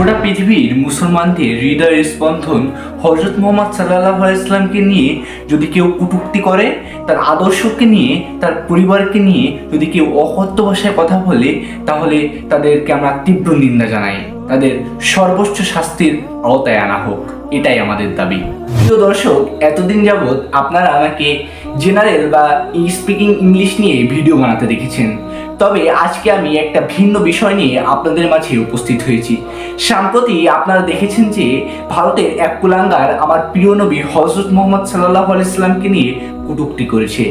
গোটা পৃথিবীর মুসলমানদের হৃদয়ের স্পন্দন হজরত মোহাম্মদ সাল্লাহ ইসলামকে নিয়ে যদি কেউ কটূক্তি করে, তার আদর্শকে নিয়ে, তার পরিবারকে নিয়ে যদি কেউ অকথ্য ভাষায় কথা বলে, তাহলে তাদেরকে আমরা তীব্র নিন্দা জানাই। তাদের সর্বোচ্চ শাস্তির আওতায় আনা হোক। এটাই আমাদের দাবি। প্রিয় দর্শক, এতদিন যাবৎ আপনারা আমাকে জেনারেল বা স্পিকিং ইংলিশ নিয়ে ভিডিও বানাতে দেখেছেন। তবে আজকে আমি একটা ভিন্ন বিষয় নিয়ে আপনাদের মাঝে উপস্থিত হয়েছি সম্প্রতি আপনারা দেখেছেন যে ভারতের এক কুলাঙ্গার আমার প্রিয় নবী হজরত মোহাম্মদ সাল্লাহ আলাইস্লামকে নিয়ে কটূক্তি করেছে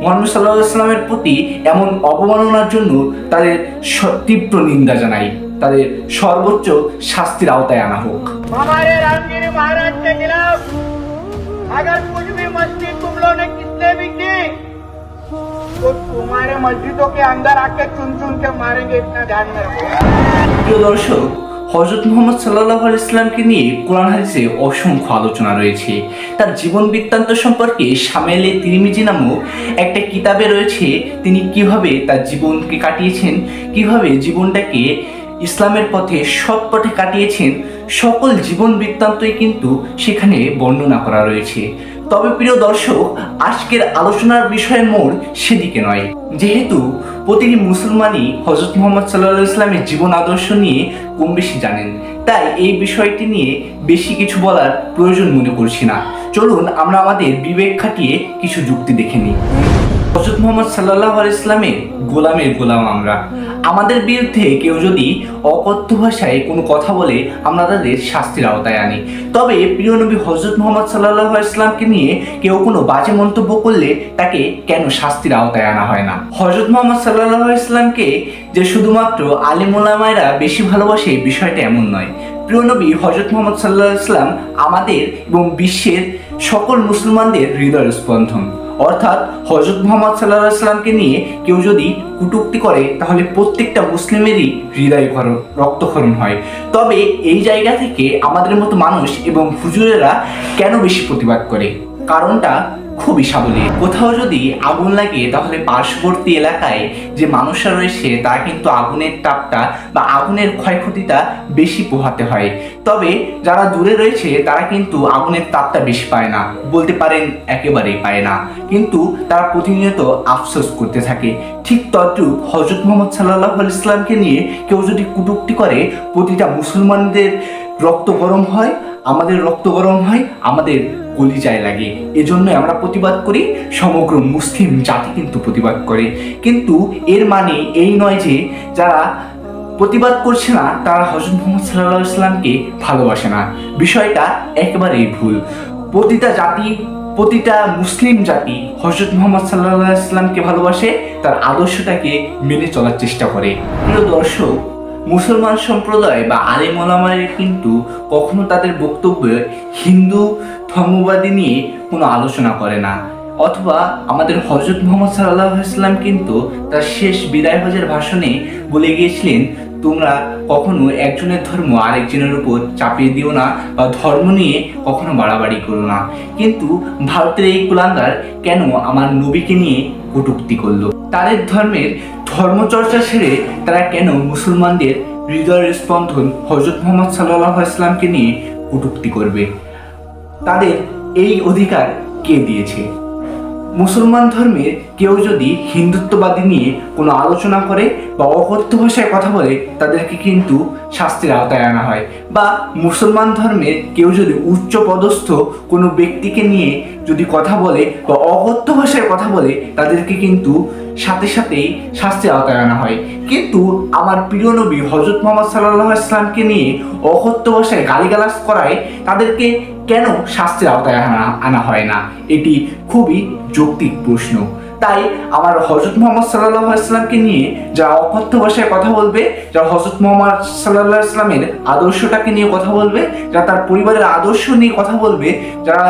মোহাম্মদ সাল্লাহ ইসলামের প্রতি এমন অবমাননার জন্য তাদের স- তীব্র নিন্দা জানাই তাদের সর্বোচ্চ শাস্তির আওতায় আনা হোক हमारे रामगिरी महाराज के खिलाफ अगर कुछ भी मस्ती तुम लोगों ने किसने भी की तो तुम्हारे मस्जिदों के अंदर आके चुन चुन के मारेंगे इतना ध्यान में रखो প্রিয় দর্শক হজরত মোহাম্মদ সাল্লাহ ইসলামকে নিয়ে কোরআন হাদিসে অসংখ্য আলোচনা রয়েছে তার জীবন বৃত্তান্ত সম্পর্কে সামেলে তিরিমিজি নামক একটা কিতাবে রয়েছে তিনি কিভাবে তার জীবনকে কাটিয়েছেন কিভাবে জীবনটাকে ইসলামের পথে সৎ পথে কাটিয়েছেন সকল জীবন বৃত্তান্তই কিন্তু সেখানে বর্ণনা করা রয়েছে তবে প্রিয় দর্শক, আজকের আলোচনার বিষয়ের মোড় সেদিকে নয়। যেহেতু প্রতিটি মুসলমানই হজরত মোহাম্মদ সাল্লাহ ইসলামের জীবন আদর্শ নিয়ে কম বেশি জানেন। তাই এই বিষয়টি নিয়ে বেশি কিছু বলার প্রয়োজন মনে করছি না। চলুন আমরা আমাদের বিবেক খাটিয়ে কিছু যুক্তি দেখে নিই। হজরত মোহাম্মদ সাল্লাহ ইসলামের গোলামের গোলাম আমরা। আমাদের বিরুদ্ধে কেউ যদি অকথ্য ভাষায় কোনো কথা বলে, আমরা তাদের শাস্তির আওতায় আনি। তবে প্রিয় নবী হজরত মোহাম্মদ সাল্লাহ ইসলামকে নিয়ে কেউ কোনো বাজে মন্তব্য করলে তাকে কেন শাস্তির আওতায় আনা হয় না? হজরত মোহাম্মদ সাল্লাহ ইসলামকে যে শুধুমাত্র আলিমুলামায়রা বেশি ভালোবাসে, বিষয়টা এমন নয়। প্রিয় নবী হজরত মোহাম্মদ সাল্লাহ ইসলাম আমাদের এবং বিশ্বের সকল মুসলমানদের হৃদয় স্পন্দন অর্থাৎ হজরত মোহাম্মদ সাল্লাহ সাল্লামকে নিয়ে কেউ যদি কুটুক্তি করে, তাহলে প্রত্যেকটা মুসলিমেরই হৃদয় ক্ষরণ রক্তক্ষরণ হয়। তবে এই জায়গা থেকে আমাদের মতো মানুষ এবং হুজুরেরা কেন বেশি প্রতিবাদ করে? কারণটা খুবই সাবলীল। কোথাও যদি আগুন লাগে, তাহলে পার্শ্ববর্তী এলাকায় যে মানুষরা রয়েছে, তারা কিন্তু আগুনের তাপটা বা আগুনের ক্ষয়ক্ষতিটা বেশি পোহাতে হয়। তবে যারা দূরে রয়েছে, তারা কিন্তু আগুনের তাপটা বেশি পায় না। বলতে পারেন একেবারেই পায় না। কিন্তু তারা প্রতিনিয়ত আফসোস করতে থাকে। ঠিক তদ্রূপ হজরত মোহাম্মদ সাল্লাহ ইসলামকে নিয়ে কেউ যদি কটূক্তি করে, প্রতিটা মুসলমানদের রক্ত গরম হয়, আমাদের রক্ত গরম হয়, আমাদের কলিজায় লাগে। এজন্য আমরা প্রতিবাদ করি, সমগ্র মুসলিম জাতি কিন্তু প্রতিবাদ করে। কিন্তু এর মানে এই নয় যে যারা প্রতিবাদ করছে না, তারা হজরত মোহাম্মদ সাল্লাহ ইসলামকে ভালোবাসে না। বিষয়টা একেবারেই ভুল। প্রতিটা জাতি, প্রতিটা মুসলিম জাতি হজরত মোহাম্মদ সাল্লাহ ইসলামকে ভালোবাসে, তার আদর্শটাকে মেনে চলার চেষ্টা করে। প্রিয় দর্শক মুসলমান সম্প্রদায় বা আলেম ওলামায়ের কিন্তু কখনো তাদের বক্তব্যে হিন্দু ধর্মবাদী নিয়ে কোনো আলোচনা করে না। অথবা আমাদের হজরত মোহাম্মদ সাল্লাহ ইসলাম কিন্তু তার শেষ বিদায় হজের ভাষণে বলে গিয়েছিলেন, তোমরা কখনো একজনের ধর্ম আরেকজনের উপর চাপিয়ে দিও না বা ধর্ম নিয়ে কখনো বাড়াবাড়ি করো না। কিন্তু ভারতের এই কুলাঙ্গার কেন আমার নবীকে নিয়ে কটূক্তি করল? তাদের ধর্মের ধর্মচর্চা ছেড়ে তারা কেন মুসলমানদের হৃদয়ের স্পন্দন হজরত মোহাম্মদ সাল্লাহ ইসলামকে নিয়ে কটুক্তি করবে? তাদের এই অধিকার কে দিয়েছে? মুসলমান ধর্মের কেউ যদি হিন্দুত্ববাদী নিয়ে কোনো আলোচনা করে বা অকথ্য ভাষায় কথা বলে তাদেরকে কিন্তু শাস্তির আওতায় আনা হয়। বা মুসলমান ধর্মের কেউ যদি উচ্চ পদস্থ কোনো ব্যক্তিকে নিয়ে যদি কথা বলে বা অকথ্য ভাষায় কথা বলে, তাদেরকে কিন্তু সাথে সাথেই শাস্তির আওতায় আনা হয়। কিন্তু আমার প্রিয় নবী হজরত মোহাম্মদ সাল্লাহ ইসলামকে নিয়ে অকথ্য ভাষায় গালিগালাজ করায় তাদেরকে কেন শাস্তির আওতায় আনা আনা হয় না? এটি খুবই যৌক্তিক প্রশ্ন। তাই আমার হজরত মোহাম্মদ সাল্লাহ ইসলামকে নিয়ে যারা অকথ্য ভাষায় কথা বলবে যারা হজরত মোহাম্মদ সাল্লাহ ইসলামের আদর্শটাকে নিয়ে কথা বলবে যারা তার পরিবারের আদর্শ নিয়ে কথা বলবে যারা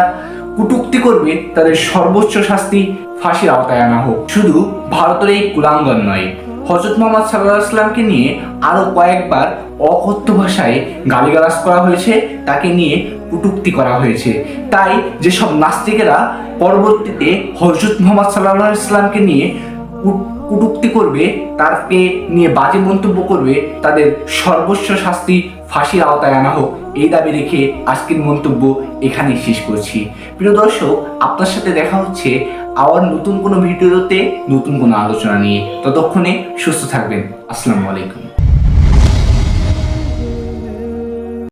কুটুক্তি করবে, তাদের সর্বোচ্চ শাস্তি ফাঁসির আওতায় আনা হোক। শুধু ভারতের এই কুলাঙ্গন নয় হজরত মোহাম্মদ সাল্লাহ ইসলামকে নিয়ে আরও কয়েকবার অকথ্য ভাষায় গালিগালাজ করা হয়েছে, তাকে নিয়ে কটূক্তি করা হয়েছে। তাই যেসব নাস্তিকেরা পরবর্তীতে হজরত মোহাম্মদ সাল্লাহ ইসলামকে নিয়ে কটূক্তি করবে তাকে নিয়ে বাজে মন্তব্য করবে, তাদের সর্বোচ্চ শাস্তি ফাঁসির আওতায় আনা হোক, এই দাবি রেখে আজকের মন্তব্য এখানেই শেষ করছি। প্রিয় দর্শক, আপনার সাথে দেখা হচ্ছে আবার নতুন কোনো ভিডিওতে নতুন কোনো আলোচনা নিয়ে ততক্ষণে সুস্থ থাকবেন। আসসালামু আলাইকুম।